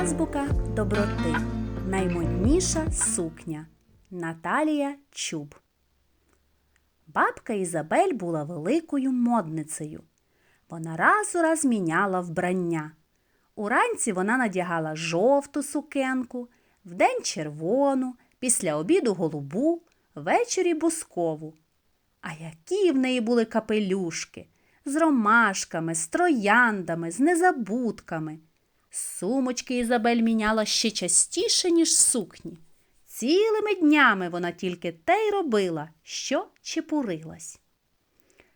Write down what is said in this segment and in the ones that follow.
Азбука доброти. Наймодніша сукня. Наталія Чуб. Бабка Ізабель була великою модницею. Вона раз у раз міняла вбрання. Уранці вона надягала жовту сукенку, вдень червону, після обіду голубу, ввечері бускову. А які в неї були капелюшки з ромашками, з трояндами, з незабудками. Сумочки Ізабель міняла ще частіше, ніж сукні. Цілими днями вона тільки те й робила, що чепурилась.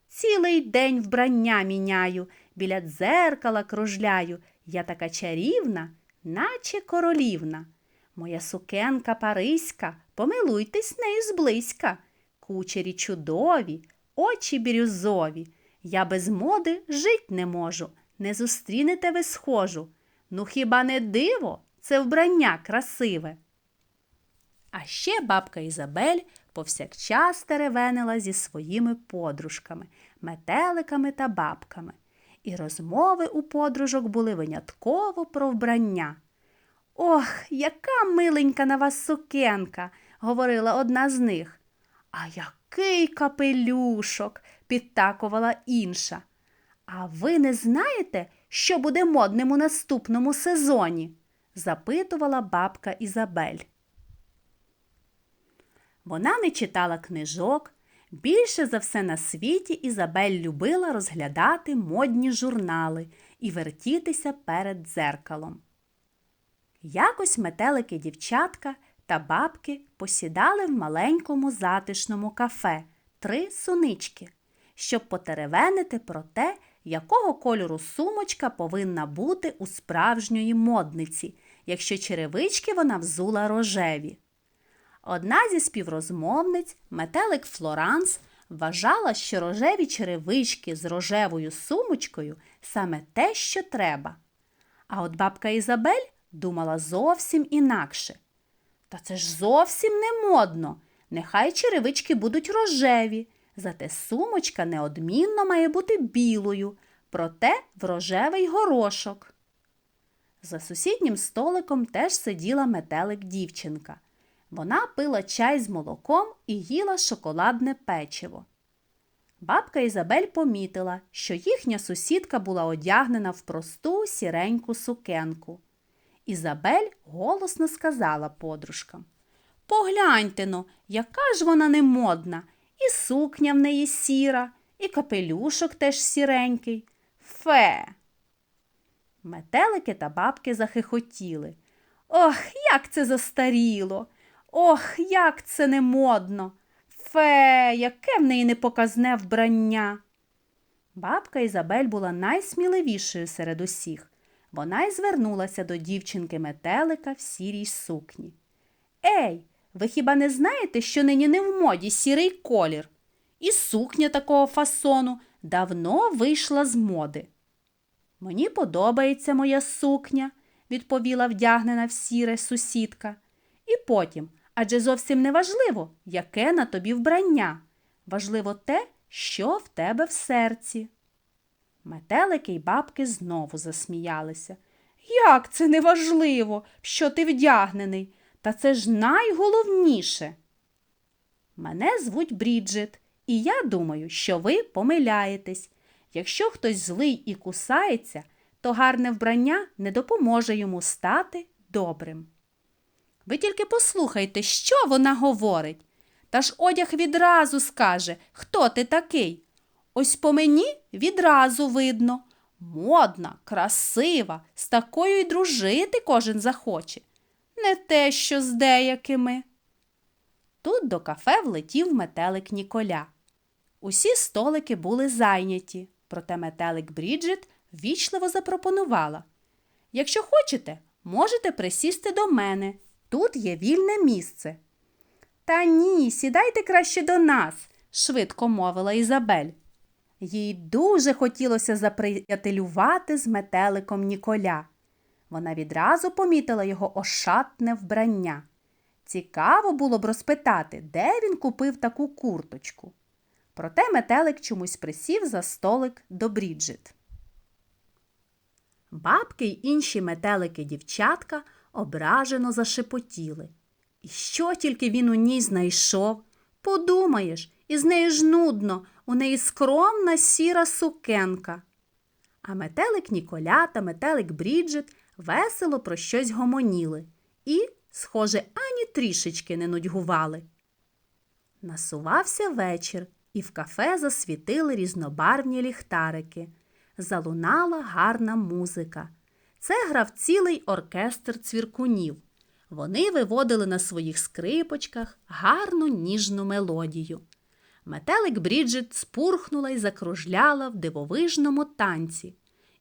Цілий день вбрання міняю, біля дзеркала кружляю. Я така чарівна, наче королівна. Моя сукенка паризька, помилуйтесь нею зблизька. Кучері чудові, очі бірюзові. Я без моди жить не можу, не зустрінете ви схожу. Ну хіба не диво? Це вбрання красиве. А ще бабка Ізабель повсякчас теревенила зі своїми подружками, метеликами та бабками. І розмови у подружок були винятково про вбрання. Ох, яка миленька на вас сукенка, говорила одна з них. А який капелюшок, підтакувала інша. А ви не знаєте, що буде модним у наступному сезоні? запитувала бабка Ізабель. Вона не читала книжок. Більше за все на світі Ізабель любила розглядати модні журнали і вертітися перед дзеркалом. Якось метелики дівчатка та бабки посідали в маленькому затишному кафе три сунички, щоб потеревенити про те, якого кольору сумочка повинна бути у справжньої модниці, якщо черевички вона взула рожеві. Одна зі співрозмовниць, метелик Флоранс, вважала, що рожеві черевички з рожевою сумочкою саме те, що треба. А от бабка Ізабель думала зовсім інакше. Та це ж зовсім не модно. Нехай черевички будуть рожеві, зате сумочка неодмінно має бути білою, проте в рожевий горошок. За сусіднім столиком теж сиділа метелик дівчинка. Вона пила чай з молоком і їла шоколадне печиво. Бабка Ізабель помітила, що їхня сусідка була одягнена в просту сіреньку сукенку. Ізабель голосно сказала подружкам Погляньте но, яка ж вона немодна, і сукня в неї сіра, і капелюшок теж сіренький. Фе. Метелики та бабки захихотіли. Ох, як це застаріло! Ох, як це не модно! Фе, яке в неї непоказне вбрання. Бабка Ізабель була найсміливішою серед усіх. Вона й звернулася до дівчинки метелика в сірій сукні. Ей, ви хіба не знаєте, що нині не в моді сірий колір? І сукня такого фасону давно вийшла з моди. Мені подобається моя сукня, відповіла вдягнена в сіре сусідка. І потім, адже зовсім не важливо, яке на тобі вбрання. Важливо те, що в тебе в серці. Метелики й бабки знову засміялися. Як це неважливо, що ти вдягнений? Та це ж найголовніше. Мене звуть Бріджит, і я думаю, що ви помиляєтесь. Якщо хтось злий і кусається, то гарне вбрання не допоможе йому стати добрим. Ви тільки послухайте, що вона говорить. Та ж одяг відразу скаже, хто ти такий. Ось по мені відразу видно. Модна, красива, з такою й дружити кожен захоче. Не те, що з деякими. Тут до кафе влетів метелик Ніколя. Усі столики були зайняті, проте метелик Бріджит ввічливо запропонувала. Якщо хочете, можете присісти до мене. Тут є вільне місце. Та ні, сідайте краще до нас, швидко мовила Ізабель. Їй дуже хотілося заприятелювати з метеликом Ніколя. Вона відразу помітила його ошатне вбрання. Цікаво було б розпитати, де він купив таку курточку. Проте метелик чомусь присів за столик до Бріджит. Бабки й інші метелики-дівчатка ображено зашепотіли. І що тільки він у ній знайшов? Подумаєш, із неї ж нудно, у неї скромна сіра сукенка. А метелик Ніколя та метелик Бріджит весело про щось гомоніли і, схоже, ані трішечки не нудьгували. Насувався вечір, і в кафе засвітили різнобарвні ліхтарики. Залунала гарна музика. Це грав цілий оркестр цвіркунів. Вони виводили на своїх скрипочках гарну ніжну мелодію. Метелик Бріджит спурхнула й закружляла в дивовижному танці.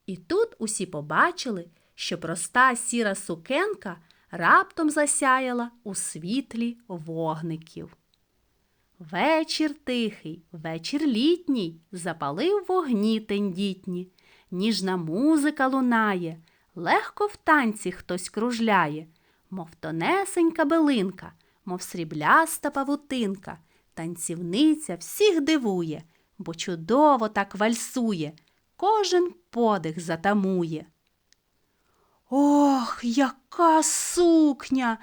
І тут усі побачили, що проста сіра сукенка раптом засяяла у світлі вогників. Вечір тихий, вечір літній, запалив вогні тендітні, ніжна музика лунає, легко в танці хтось кружляє, мов тонесенька билинка, мов срібляста павутинка, танцівниця всіх дивує, бо чудово так вальсує, кожен подих затамує. Ох, яка сукня!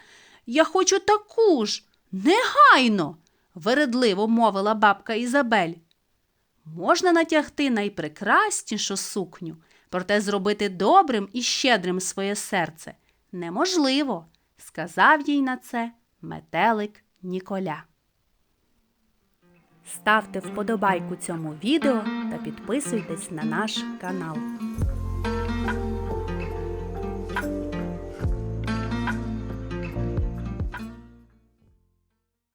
Я хочу таку ж, негайно, вередливо мовила бабка Ізабель. Можна натягти найпрекраснішу сукню, проте зробити добрим і щедрим своє серце неможливо, сказав їй на це метелик Ніколя. Ставте вподобайку цьому відео та підписуйтесь на наш канал.